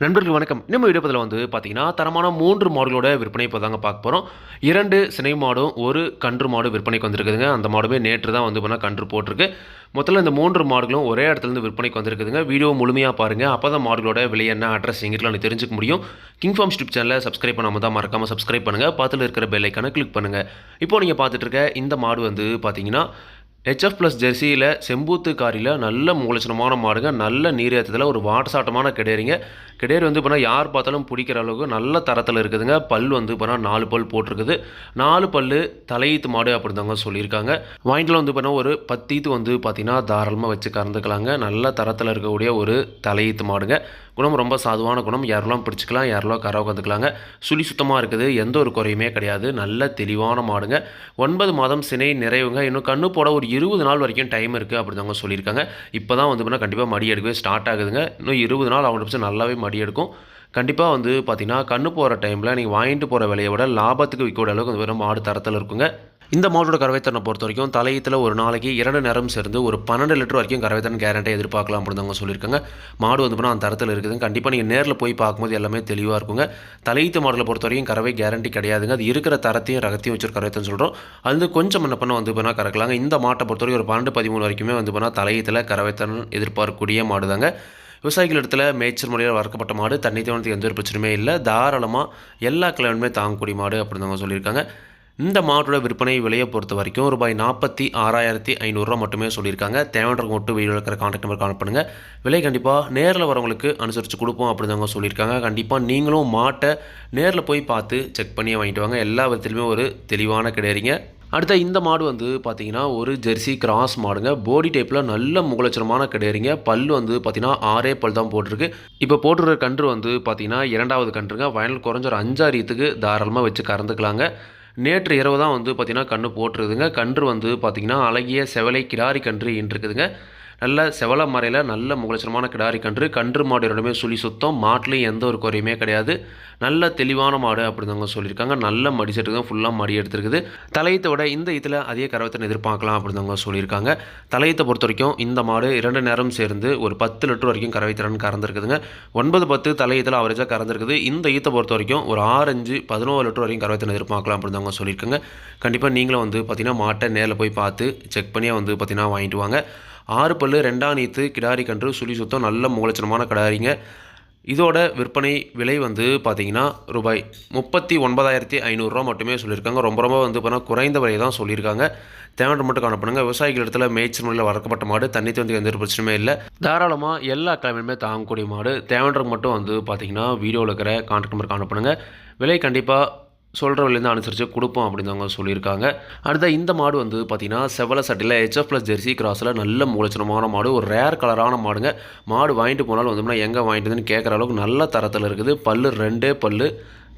நண்பர்கள் வணக்கம். நம்ம வீடியோப்பதில் வந்து பார்த்தீங்கன்னா தரமான மூன்று மாடுகளோட விற்பனை இப்போ தாங்க பார்க்க போகிறோம் இரண்டு சினை மாடும் ஒரு கன்று மாடு விற்பனைக்கு வந்திருக்குதுங்க. அந்த மாடுமே நேற்று தான் வந்து பண்ணால் கன்று போட்டிருக்கு. மொத்தத்தில் இந்த மூன்று மாடுகளும் ஒரே இடத்துலேருந்து விற்பனைக்கு வந்திருக்குதுங்க. வீடியோ முழுமையாக பாருங்கள் அப்போ தான் மாடுகளோட விலை என்ன அட்ரஸ் எங்கிட்டலாம் தெரிஞ்சுக்க முடியும். கிங் ஃபார்ம் ஸ்டிப் சேனலை சப்ஸ்கிரைப் பண்ணாமல் தான் மறக்காமல் சப்ஸ்கிரைப் பண்ணுங்கள் பார்த்துல இருக்கிற பெல்லைக்கான கிளிக் பண்ணுங்கள் இப்போ நீங்கள் பார்த்துட்டு இருக்க இந்த மாடு வந்து பார்த்தீங்கன்னா ஹெச்எஃப் ப்ளஸ் ஜெர்சியில் செம்பூத்து காரியில் நல்ல மூலச்சனமான மாடுங்க நல்ல நீரேற்றத்தில் ஒரு வாட்டசாட்டமான கிடையறிங்க. கிடையர் வந்து இப்போ யார் பார்த்தாலும் பிடிக்கிற அளவுக்கு நல்ல தரத்தில் இருக்குதுங்க. பல் வந்து இப்போ நாலு பல் போட்டிருக்குது. நாலு பல் தலையீத்து மாடு அப்படிதாங்க சொல்லியிருக்காங்க. வாங்கிட்டு வந்து இப்போ ஒரு பத்தீத்து வந்து பார்த்திங்கன்னா தாராளமாக வச்சு கறந்துக்கலாங்க. நல்ல தரத்தில் இருக்கக்கூடிய ஒரு தலையீத்து மாடுங்க. குணம் ரொம்ப சாதுவான குணம். யாரெல்லாம் பிடிச்சிக்கலாம் யாரெல்லாம் கரை உட்காந்துக்கலாங்க சுழி சுத்தமாக இருக்குது. எந்த ஒரு குறையுமே கிடையாது. நல்ல தெளிவான மாடுங்க. ஒன்பது மாதம் சினை நிறைவுங்க. இன்னும் கண்ணு போட ஒரு இருபது நாள் வரைக்கும் டைம் இருக்குது அப்படி தாங்க சொல்லியிருக்காங்க. இப்போ தான் வந்து பார்த்தீங்கன்னா கண்டிப்பாக மடி எடுக்கவே ஸ்டார்ட் ஆகுதுங்க. இன்னும் இருபது நாள் அவங்கள பிடிச்சி நல்லாவே மடி எடுக்கும். கண்டிப்பாக வந்து பார்த்திங்கன்னா கண்ணு போகிற டைமில் நீங்கள் வாங்கிட்டு போகிற விலையை விட லாபத்துக்கு விற்கக்கூடிய அளவுக்கு வந்து வெறும் மாடு தரத்தில் இருக்குங்க. இந்த மாட்டோட கறவைத்தனை பொறுத்த வரைக்கும் தலையத்தில் ஒரு நாளைக்கு இரண்டு நேரம் சேர்ந்து ஒரு பன்னெண்டு லிட்டர் வரைக்கும் கறவைத்தன் கேரண்டி எதிர்பார்க்கலாம் அப்படின்னு அவங்க சொல்லியிருக்காங்க. மாடு வந்து அந்த தரத்தில் இருக்குதுங்க. கண்டிப்பாக நீங்கள் நேரில் போய் பார்க்கும்போது எல்லாமே தெளிவாக இருக்குங்க. தலையீத்து மாடலை பொறுத்த வரைக்கும் கறவை கேரண்டி கிடையாதுங்க. அது இருக்கிற தரத்தையும் ரகத்தையும் வச்சு கறவைத்தன் சொல்கிறோம் அது வந்து கொஞ்சம் என்ன பண்ண வந்து பண்ணால் கறக்கலாங்க. இந்த மாட்டை பொறுத்த வரைக்கும் ஒரு பன்னெண்டு பதிமூணு வரைக்குமே வந்து பண்ணால் தலையத்தில் கறவைத்தன் எதிர்பார்க்கக்கூடிய மாடு தாங்க விவசாயிகள் இடத்துல மேய்ச்சல் முறையில் வளர்க்கப்பட்ட மாடு தண்ணி தேவனத்துக்கு எந்த ஒரு பிரச்சனையுமே இல்லை. தாராளமாக எல்லா கிழமையுமே தாங்கக்கூடிய மாடு அப்படின்னு அவங்க சொல்லியிருக்காங்க. இந்த மாவட்டோட விற்பனை விலையை பொறுத்த வரைக்கும் ரூபாய் நாற்பத்தி ஆறாயிரத்தி ஐநூறுரூவா மட்டுமே சொல்லியிருக்காங்க. தேவையான மட்டும் வீடியோ இருக்கிற கான்டாக்ட் நம்பர் காணப்படுங்க பண்ணுங்கள் விலை கண்டிப்பாக நேரில் வரவங்களுக்கு அனுசரித்து கொடுப்போம் அப்படின்னு அவங்க சொல்லியிருக்காங்க. கண்டிப்பாக நீங்களும் மாட்டை நேரில் போய் பார்த்து செக் பண்ணி வாங்கிட்டு வாங்க. எல்லா விதத்துலையுமே ஒரு தெளிவான கிடையாதுங்க அடுத்த இந்த மாடு வந்து பார்த்தீங்கன்னா ஒரு ஜெர்சி கிராஸ் மாடுங்க. பாடி டைப்பில் நல்ல முகலட்சணமான கிடையாதுங்க பல் வந்து பார்த்தீங்கன்னா ஆறே பல் தான் போட்டிருக்கு. இப்போ போட்டுருக்க கன்று வந்து பார்த்தீங்கன்னா இரண்டாவது கன்றுங்க. வயல் குறைஞ்ச ஒரு அஞ்சாரியத்துக்கு தாராளமாக வச்சு கறந்துக்கலாங்க. நேற்று இரவு தான் வந்து பார்த்திங்கன்னா கன்று போட்டுருதுங்க கன்று வந்து பார்த்திங்கன்னா அழகிய செவலை கிடாரி கன்று இருக்குதுங்க நல்ல செவல மறையில் நல்ல முகலட்சணமான கிடாரி கன்று கன்று மாடு ரெண்டுமே சுழி சுத்தம் மாட்டிலையும் எந்த ஒரு குறையுமே கிடையாது. நல்ல தெளிவான மாடு அப்படிதாங்க சொல்லியிருக்காங்க. நல்ல மடி செட்டு தான் ஃபுல்லாக மடி எடுத்துருக்குது. தலையத்தை விட இந்த இதில் அதிக கரவத்தை எதிர்பார்க்கலாம் அப்படிதாங்க சொல்லியிருக்காங்க. தலையத்தை பொறுத்த வரைக்கும் இந்த மாடு இரண்டு நேரம் சேர்ந்து ஒரு பத்து லிட்டர் வரைக்கும் கரவைத்திறன் கறந்துருக்குதுங்க. ஒன்பது பத்து தலையத்தில் அவரேஜாக கறந்துருக்குது. இந்த ஈத்தை பொறுத்த வரைக்கும் ஒரு ஆறஞ்சு பதினோரு லிட்டர் வரைக்கும் கரவைத்தன் எதிர்பார்க்கலாம் அப்படிதாங்க சொல்லியிருக்காங்க. கண்டிப்பாக நீங்களும் வந்து பார்த்திங்கன்னா மாட்டை நேரில் போய் பார்த்து செக் பண்ணியே வந்து பார்த்திங்கன்னா வாங்கிட்டு வாங்க. ஆறு பல்லு ரெண்டாம் நீத்து கிடாரி கன்று சுழி சுத்தம் நல்ல முகலட்சணமான கிடாரிங்க. இதோட விற்பனை விலை வந்து பார்த்தீங்கன்னா ரூபாய் முப்பத்தி ஒன்பதாயிரத்தி ஐநூறுரூவா மட்டுமே சொல்லியிருக்காங்க. ரொம்ப ரொம்ப வந்து பார்த்தீங்கன்னா குறைந்த விலை தான் சொல்லியிருக்காங்க. தேவையான மட்டும் காணப்படுங்க விவசாயிகள் இடத்துல மேய்ச்சல் முறையில் வளர்க்கப்பட்ட மாடு தண்ணி தந்து எந்த ஒரு பிரச்சனையுமே இல்லை. தாராளமாக எல்லா கிழமையுமே தாங்கக்கூடிய மாடு. தேவைன்றது மட்டும் வந்து பார்த்தீங்கன்னா வீடியோவில் இருக்கிற கான்டாக்ட் நம்பர் காணப்படுங்க விலை கண்டிப்பாக சொல்கிற விலையிருந்து அனுசரித்து கொடுப்போம் அப்படின்னு அவங்க சொல்லியிருக்காங்க. அடுத்த இந்த மாடு வந்து பார்த்திங்கன்னா செவல சட்டியில் ஹெச்எஃப் ப்ளஸ் ஜெர்சி கிராஸில் நல்ல மூலச்சனமான மாடு ஒரு ரேர் கலரான மாடுங்க. மாடு வாங்கிட்டு போனாலும் வந்தோம்னா எங்கே வாங்கிட்டுதுன்னு கேட்குற அளவுக்கு நல்ல தரத்தில் இருக்குது. பல்லு ரெண்டே பல்லு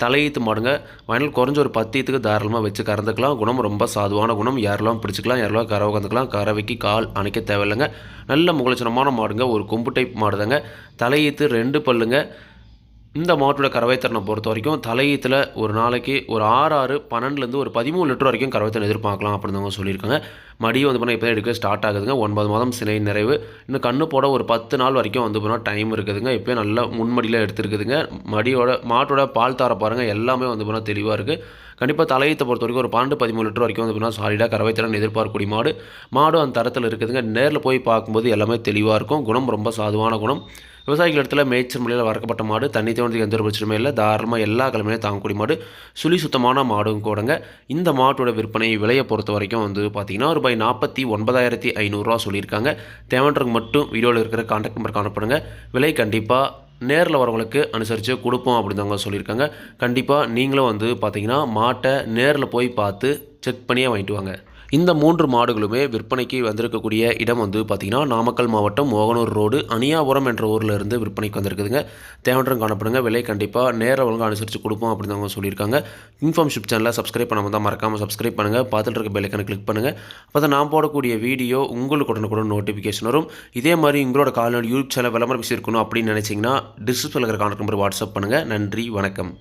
தலையீத்து மாடுங்க. வயல் குறைஞ்ச ஒரு பத்தியத்துக்கு தாராளமாக வச்சு கறந்துக்கலாம். குணம் ரொம்ப சாதுவான குணம். யாரெல்லாம் பிடிச்சிக்கலாம் யாரெல்லாம் கரை கறந்துக்கலாம் கறவைக்கு கால் அணைக்க தேவையில்லைங்க. நல்ல முகலட்சணமான மாடுங்க. ஒரு கொம்பு டைப் மாடுதாங்க. தலையீத்து ரெண்டு பல்லுங்க. இந்த மாட்டோட கறவைத்திறனை பொறுத்த வரைக்கும் தலையீத்தில் ஒரு நாளைக்கு ஒரு ஆறு ஆறு பன்னெண்டுலேருந்து ஒரு பதிமூணு லிட்டர் வரைக்கும் கறவைத்திறன் எதிர்பார்க்கலாம் அப்படின்னு சொல்லியிருக்காங்க. மடி வந்து பண்ணால் இப்போ எடுக்க ஸ்டார்ட் ஆகுதுங்க. ஒன்பது மாதம் சினை நிறைவு. இன்னும் கண்ணு போட ஒரு பத்து நாள் வரைக்கும் வந்து போனால் டைம் இருக்குதுங்க. இப்போ நல்லா முன்மடியில் எடுத்துருக்குதுங்க. மடியோட மாட்டோட பால் தார பாருங்கள் எல்லாமே வந்து போனால் தெளிவாக இருக்குது கண்டிப்பாக தலையீத்தை பொறுத்த வரைக்கும் ஒரு பன்னெண்டு பதிமூணு லிட்டர் வரைக்கும் வந்து பார்த்தீங்கன்னா சாலிடாக கறவைத்திறன் எதிர்பார்க்கக்கூடிய மாடு. மாடும் அந்த தரத்தில் இருக்குதுங்க. நேரில் போய் பார்க்கும்போது எல்லாமே தெளிவாக இருக்கும். குணம் ரொம்ப சாதுவான குணம். விவசாயிகள் இடத்துல மேய்ச்சல் முறையில் வளர்க்கப்பட்ட மாடு தண்ணி தேவனத்துக்கு எந்த ஒரு பிரச்சனையுமே இல்லை. தாராளமாக எல்லா கிழமையிலும் தாங்கக்கூடிய மாடு சுழி சுத்தமான மாடும் கூடங்க. இந்த மாட்டோட விற்பனை விலையை பொறுத்த வரைக்கும் வந்து பார்த்தீங்கன்னா ரூபாய் நாற்பத்தி ஒன்பதாயிரத்தி ஐநூறுரூவா சொல்லியிருக்காங்க. தேவன்றக்கு மட்டும் வீடியோவில் இருக்கிற கான்டாக்ட் நம்பர் காணப்படுங்க. விலை கண்டிப்பாக நேரில் வரவங்களுக்கு அனுசரித்து கொடுப்போம் அப்படின்னு அவங்க சொல்லியிருக்காங்க. கண்டிப்பாக நீங்களும் வந்து பார்த்தீங்கன்னா மாட்டை நேரில் போய் பார்த்து செக் பண்ணியே வாங்கிட்டு வாங்க. இந்த மூன்று மாடுகளுமே விற்பனைக்கு வந்திருக்கக்கூடிய இடம் வந்து பார்த்திங்கன்னா நாமக்கல் மாவட்டம் மோகனூர் ரோடு அணியாபுரம் என்ற ஊரில் இருந்து விற்பனைக்கு வந்திருக்குதுங்க. தேவைன்றும் காணப்படுங்க. விலை கண்டிப்பாக நேர ஒழுங்கு அனுசரித்து கொடுப்போம் அப்படின்னு அவங்க சொல்லியிருக்காங்க. இன்ஃபார்ம் ஷிப் சேனலில் சப்ஸ்கிரைப் பண்ணாமல் தான் மறக்காமல் சப்ஸ்கிரைப் பண்ணுங்கள் பார்த்துட்டு இருக்க பெல்லைக்கனை கிளிக் பண்ணுங்கள் அப்போ தான் நான் போடக்கூடிய வீடியோ உங்களுக்கு உடனுக்குடன் நோட்டிஃபிகேஷன் வரும். இதே மாதிரி உங்களோட கால்நடை யூடியூப் சேனல் விளம்பரம் இருக்கணும் அப்படின்னு நினச்சிங்கன்னா டிஸ்கிரிப்ஷனில் இருக்கிற கான்டாக்ட் நம்பர் வாட்ஸ்அப் பண்ணுங்கள் நன்றி வணக்கம்.